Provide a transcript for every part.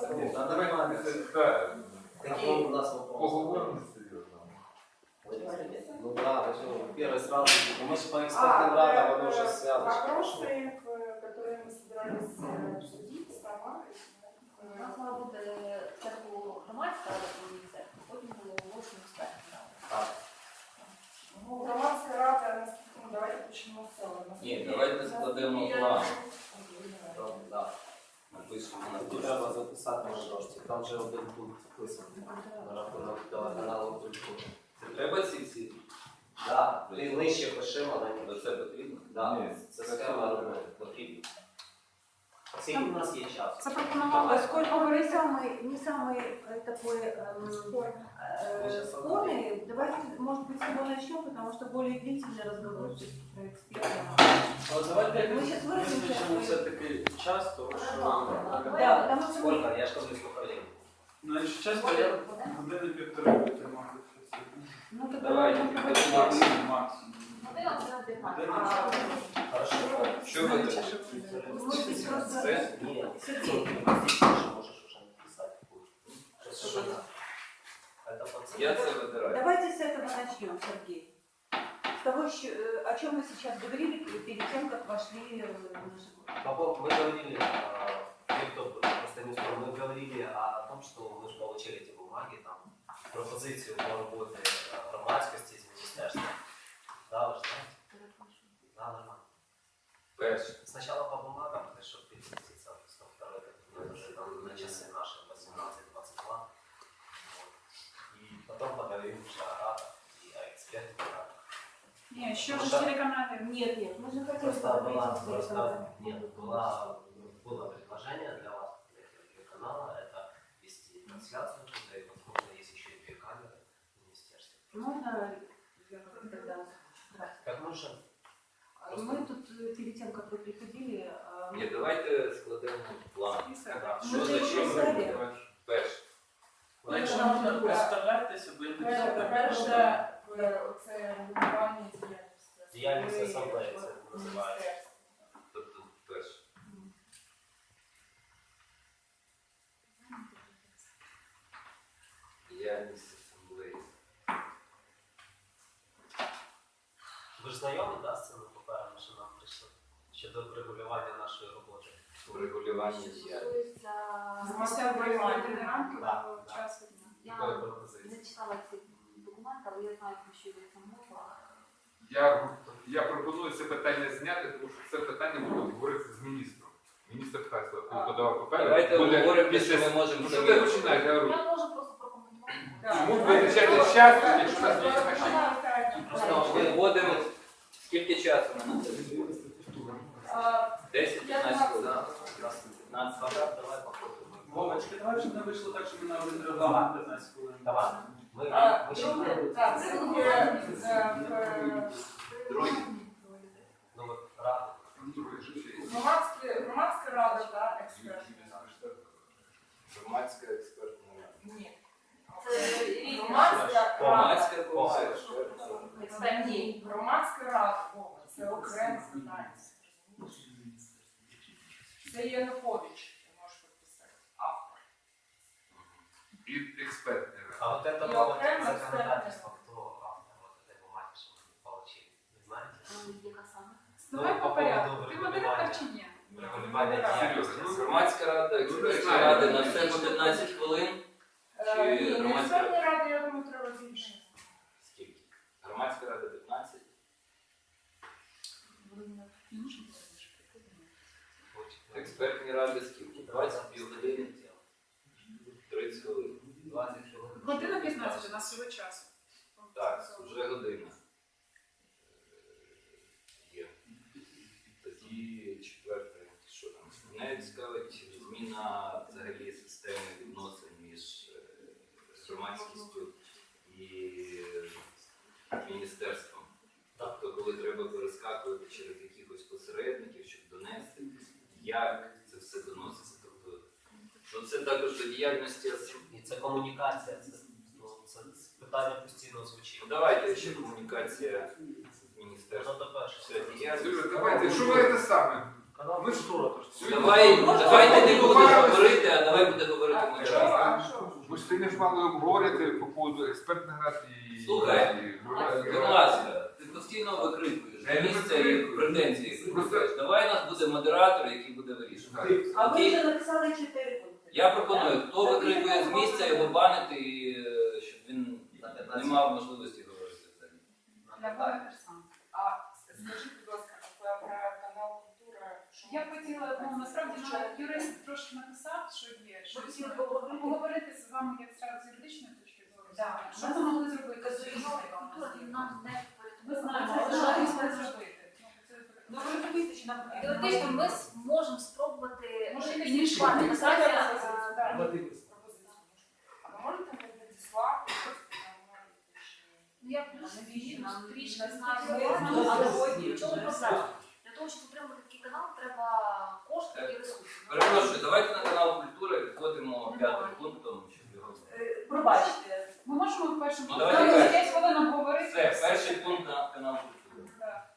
це. Ні, та нормально. Так, Какие у нас вопросы? поговоримо серйозно. Ну да, почему? Первый сразу, ну, мы же по А, экспертным радам, э, оно уже связано. Вопросы, э, которые мы собирались э, обсудить с Тамарой. У э, нас мала бути спочатку громадська рада про міністерство, потім було оголошено експертна рада. Так. Ну, громадська рада, наскільки, ну, давайте почнемо з цього. Наскільки- Ні, давайте складемо наскільки план. Там же один пункт вписаний на рахунок телеканалу культури. Це треба ці всі? Да, ти нижче пиши маленько. До це потрібно? Да, Ні, це це схема все роботи. Потрібно. Скільки у нас є часу? Запропонувала, поскольку вы не самый, не самый э, такой эм, э, давайте, может быть, с его начнем, потому что более длительный разговор про эксперта. А давайте мы сейчас выразимся. все-таки час, то що... Да, потому что... Сколько? Я ж кажу, сколько времени. Ну, якщо чесно, я години півтори буду. Ну, так давай, максимум. Хорошо. Что ви так? Це? Ні. Ти это. Давайте с этого начнем, Сергей. С того, э, о чем мы сейчас говорили перед тем, как вошли э, в нашу группу. По поводу- Мы говорили, те, кто просто не успел, мы говорили о том, что мы же получили эти бумаги, там, пропозицию по работе громадскости из министерства. Да, вы же знаете? Да, нормально. Перше. Сначала по бумагам, чтобы переместиться на второй, как бы, уже там на часы наши 18-22. Вот. И потом поговорим уже о радах и о экспертах. Ні, що Ну, ж так. телеканалі? Нет, нет, мы же хотели Просто поговорить была, с просто, телеканалом. нет, была, было предложение для вас, для телеканала, это вести трансляцию, туда, и, возможно, есть еще и две камеры в министерстве. Можно я тогда? Здравствуйте. Как мы же А Мы тут э, перед тем, как вы приходили, а, Ні, давайте складемо план. мы Що же за чим? писали. Перше. Ну, Якщо можна представлятися, бо я не Перше, оце регулювання діяльності. Діяльність асамблеї, це називається. Тобто перше. Діяльність асамблеї. Ви ж знайомі, да, з цими паперами, що нам прийшли? Щодо регулювання нашої роботи. Урегулювання діяльності. Стосується Змістя приймання. Да, да. часу дня. Якої Я не читала ці документи, але я знаю, про що йдеться мова. Я, я пропоную це питання зняти, тому що це питання буде говорити з міністром. Міністр коли подавав папери. Давайте буде обговоримо, після- що ми можемо Ну що ти починаєш? Я говорю, Я можу просто прокоментувати. Чому визначати час, якщо нас не Просто Ми вводимо скільки часу на це? 10-15 Я хвилин. 15 квадрат, давай походимо. Вовочки, давай, щоб не вийшло так, що ми на один регламент 15 хвилин. Давай. Ми, А, ми ще друге, так, друге, е, Другий. ну, ради. громадська, громадська рада та експерт. Громадська експертна рада. Ні. Це різні. Громадська рада. Громадська О, комісія. Ні. Громадська рада, о, це окреме питання. Це Янукович, ти можеш підписати. Автор. і експертний рад. А вот это И вот окремо законодательство, кто автор вот этой бумаги, что мы получили, не знаете? Ем, Яка саме? Давай Ну, по по порядку. поводу Ти регулювання. модератор чи ні? Регулювання Модератор. діяльності. Серйозно, ну, Громадська рада, експертна знаю. рада на все по 15 хвилин. Е, Чи Ні, не громадська експерт рада, я думаю, треба більше. Скільки? Громадська рада 15. Експертні ради скільки? 20 півгодини. 30 хвилин. 20 хвилин. Година 15, у нас всього часу. Так, вже година. Е, Є. Тоді четверте, що там? Мене цікавить зміна взагалі системи відносин між е, громадськістю і міністерством. Тобто, коли треба перескакувати через якихось посередників, щоб донести, як це все доноситься. Це також до діяльності І це комунікація, це, ну, це питання постійно звучить. Ну давайте ще комунікація Ну, то перше. Все, діяльність. Давайте, що ви це саме? Канал Ми ж- культура, то ж. Сьогодні- Давай, давай ти не ну, говорити, а давай буде говорити? А? Ми ж сьогодні ж мали обговорювати по поводу експертних рад і... Слухай, і- Будь ласка, ти постійно викрикуєш Я не місце і викрикую. претензії. Викрикуєш. Давай у нас буде модератор, який буде вирішувати. А ви вже написали чотири. Я пропоную, хто викрикує з місця, його банити, і е, щоб він не мав можливості говорити взагалі. 15. А скажіть, будь ласка, а про канал культура, що Я хотіла, ну насправді на- юрист трошки написав, що є, що хотіли поговорити? поговорити з вами як зараз з юридичної точки зору. Да. Що ми могли зробити? Нам не Ми знаємо, але що ми можемо зробити? Ну, це Ну ви розумієте, що нам Теоретично ми можемо спробувати Може, якось якісь іншувати інші написати. пропозиції, е, да. пропозицію можна? А можете мені надіслати? ну, Ну я плюс Ми знаю, в? Для того, щоб отримати такий канал, треба кошти і ресурси. Ну, Перепрошую, давайте на канал культури відходимо п'ятим пунктом, щоб його. Е, Пробачте. Ми можемо першим Ну, давайте пунктом першим. 5 хвилин обговорити. Все, перший пункт на канал культури. Да.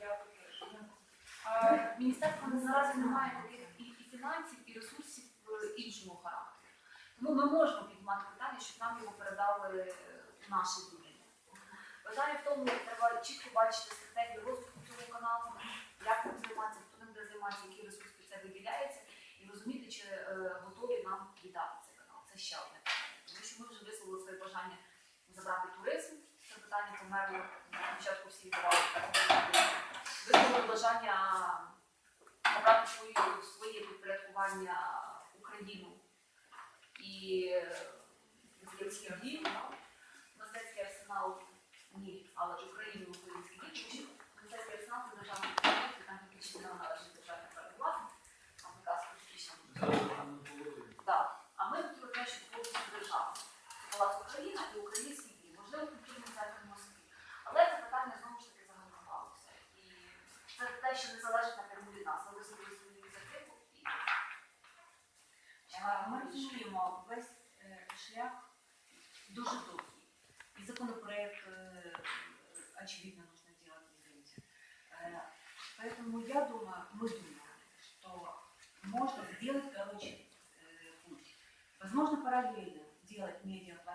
Я теж. Міністерство наразі не має таких фінансів, і ресурсів іншого характеру. Тому ми можемо піднімати питання, щоб нам його передали е, наше відділення. Питання в тому, треба чітко бачити стратегію розвитку цього каналу, як ним займатися, хто ним буде займатися, який ресурс під це виділяється, і розуміти, чи е, готові нам віддати цей канал. Це ще одне питання. Тому що ми вже висловили своє бажання забрати туризм. Це питання померло на початку всі давали висловили бажання обрати свою, своє підпорядкування Україну і е, мистецький. Мистецький арсенал ні, але ж Україну український дім. Тому Мистецький арсенал це державний підприємство, там тільки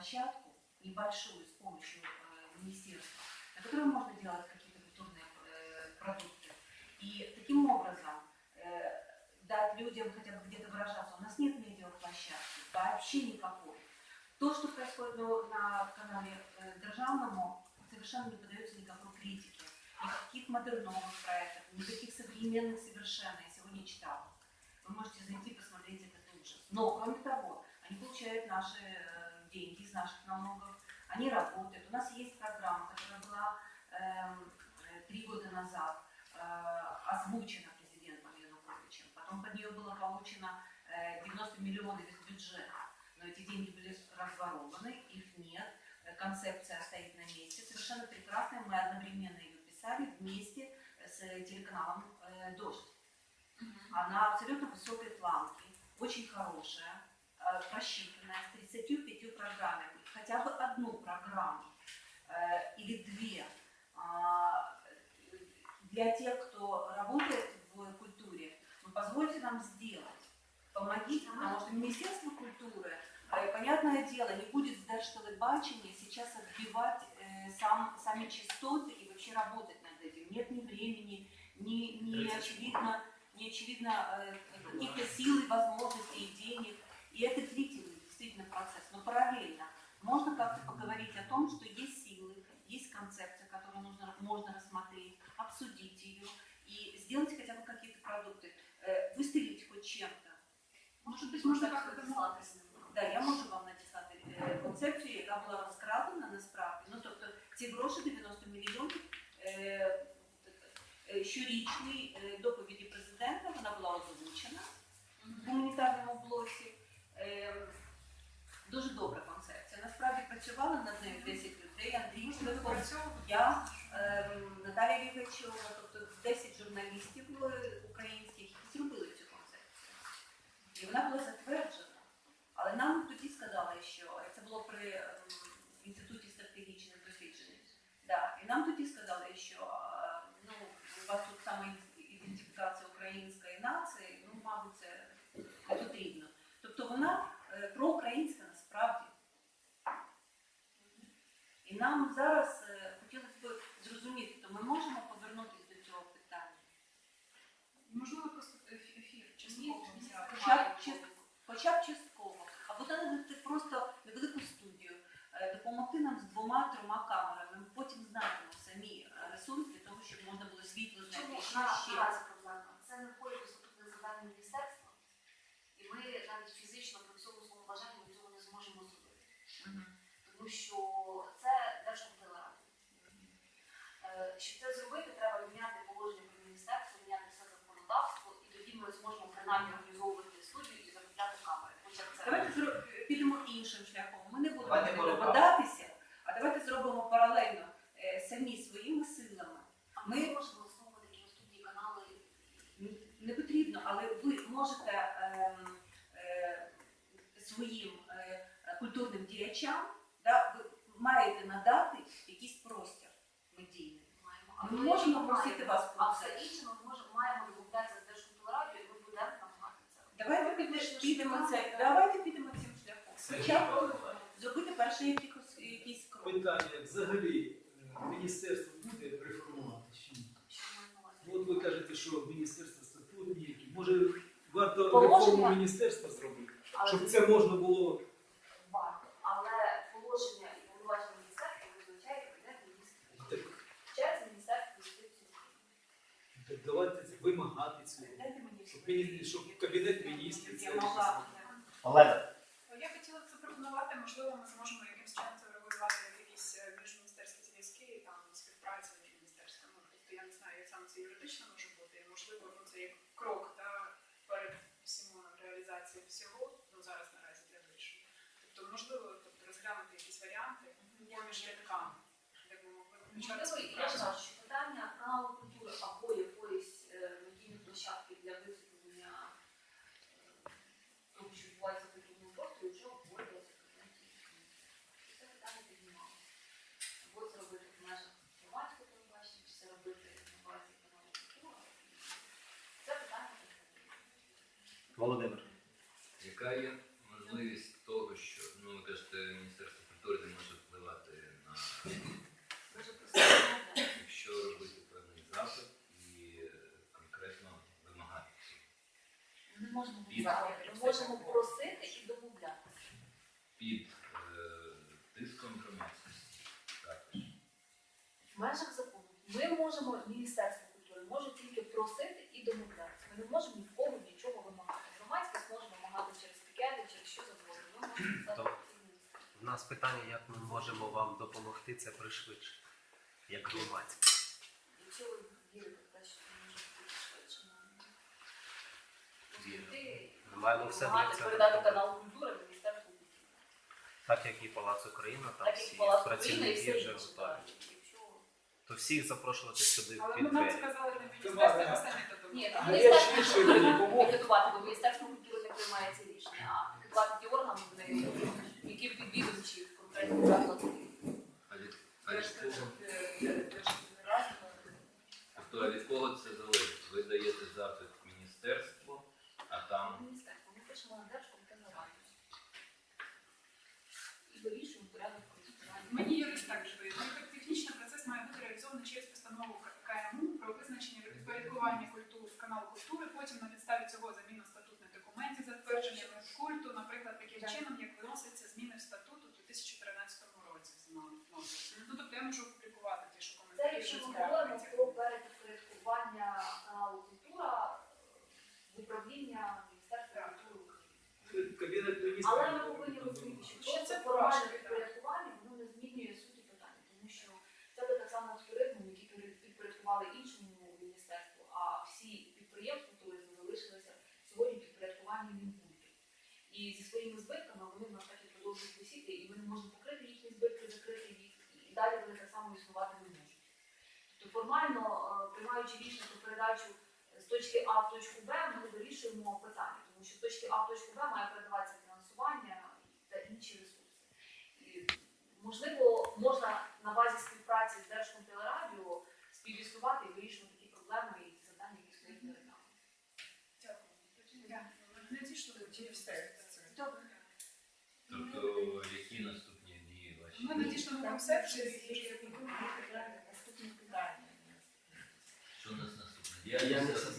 медиаплощадку небольшую с помощью э, министерства, на которой можно делать какие-то культурные э, продукты. И таким образом э, дать людям хотя бы где-то выражаться. У нас нет медиаплощадки, вообще никакой. То, что происходит на канале Державному, совершенно не поддается никакой критике. Никаких модерновых проектов, никаких современных совершенно. Я сегодня читала. Вы можете зайти посмотреть этот ужас. Но, кроме того, они получают наши деньги из наших налогов, они работают. У нас есть программа, которая была эм, э, три года назад э, озвучена президентом Януковичем. Потом под нее было получено э, 90 миллионов из бюджета. Но эти деньги были разворованы, их нет. Э, Концепция стоит на месте. Совершенно прекрасная. Мы одновременно ее писали вместе с телеканалом э, «Дождь». Она абсолютно высокой планки, очень хорошая, э, просчитанная, с 35 программами. Хотя бы одну программу э, или две а, для тех, кто работает в культуре, вы позвольте нам сделать. Помогите, потому что Министерство культуры, э, понятное дело, не будет с Держтелебачения сейчас отбивать э, сам, сами частоты и вообще работать над этим. Нет ни времени, ни, ни очевидно, не очевидно э, каких-то сил и возможностей и денег. И это длительный працювали над нею 10 людей, Андрій Шлихов, я, ем, Наталія Лігачова, тобто 10 журналістів е, українських, які зробили цю концепцію. І вона була затверджена. Але нам тоді сказали, що це було при ем, інституті стратегічних досліджень. Да. І нам тоді сказали, що е, ну, у вас тут саме ідентифікація української нації, ну, мабуть, це потрібно. Тобто вона е, проукраїнська. Нам зараз е, хотілося б зрозуміти, то ми можемо повернутися до цього питання. Можливо, просто ефір частково взяти. Хоча б, частково. Або дати просто невелику студію, е, допомогти нам з двома-трьома камерами. Ми потім знайдемо самі е, ресурс для того, щоб можна було світло знайти. Це не входить у статутне завдання міністерства, і ми навіть фізично при всьому своєму бажанні ми цього не зможемо зробити. Тому що це Держкомпілерація. Е, Щоб це зробити, треба міняти положення про міністерство, міняти все законодавство, і тоді ми зможемо організовувати студію і закупляти камери. Хоча це Давайте зро- підемо іншим шляхом. Ми не будемо Давайте по рукам. викладатися, а давайте зробимо паралельно е, самі своїми силами. А ми можемо основувати такі студії, канали. Не потрібно, але ви можете ем, е, своїм е, культурним діячам да, ви маєте надати якийсь простір медійний. Маємо. Ми ми можемо просити вас про А це. все інше ми можемо маємо домовлятися з Держкомпілерацією, і ми будемо намагатися це робити. Давайте підемо це, давайте підемо цим шляхом. Б зробити перший якийсь, якийсь крок. Питання взагалі е, міністерство буде реформувати чи ні? Ну, От ви кажете, що міністерство статутні. Може варто реформу міністерства зробити, щоб це можна було. варто. Але положення і повноваження міністерства визначає кабінет міністрів. Через міністерство юстиції так давайте вимагати Щоб кабінет міністрів це Я могла. Олена. Я хотіла б запропонувати, можливо, ми зможемо якимось чином це регулювати якісь е, міжміністерські зв'язки, і там співпраця між міністерствами. Тобто я не знаю, як саме це юридично може бути. І можливо, ну це як крок та перед всіма реалізації всього, ну зараз наразі для вирішення. Тобто, можливо, тобто розглянути якісь варіанти поміж рядками, де ми могли почати Можливо, я ж співпрацю. кажу, що питання каналу культури або якоїсь е, медійної площадки для висвітлення е, того, що відбувається в культурному просторі, вже обговорювалося в кабінеті. Це питання піднімалося. Або це робити в межах громадського телебачення, чи це робити на базі каналу культура. Це питання піднімалося. Володимир. Яка є можливість того, що ну ви кажете, Міністерство культури не може впливати на Дуже просто. якщо робити певний запит і е, конкретно вимагати. Ми не можемо Під- вимагати, ми можемо просити і домовлятися. під е, тиском громадськості. Також. В межах закону ми можемо, Міністерство культури може тільки просити і домовлятися. Ми не можемо ні в кого нічого вимагати. Громадськість може вимагати через пікети, через що завгодно. Ми можемо це То- У нас питання, як ми можемо вам допомогти це пришвидшити, як громадськість. Якщо ви вірите в те, що це може бути швидше, Ми маємо все для цього. передати канал культури Міністерству культури. Так як і Палац Україна, там Так як всі Палац України і працівники все вже інше. готові. так. То всіх запрошувати сюди Але ми нам двері. сказали не міністерство, ми самі то Ні, думаємо. там А міністерство культури інші підготувати, бо міністерство культури не приймає ці рішення, а підготувати ті органи, вони- які підвідомчі конкретні заклади. А від, а від кого? Держгенерації. Тобто, а від кого це залежить? Ви даєте запит в міністерство, а там Міністерство. Ми пишемо на Держкомтенерацію. І вирішуємо порядок користування. Мені юрист також виявив. Технічний процес має бути реалізований через постанову К- КМУ про визначення підпорядкування культури канал культури. Потім на формально е, приймаючи рішення про передачу з точки А в точку Б, ми не вирішуємо питання, тому що з точки А в точку Б має передаватися фінансування та інші ресурси. І, можливо, можна на базі співпраці з Держкомтелерадіо співіснувати і вирішувати такі проблеми і завдання, які стоять перед нами. Дякую. Тобто, які наступні дії ваші? Ми надійшли на концепцію. Питання.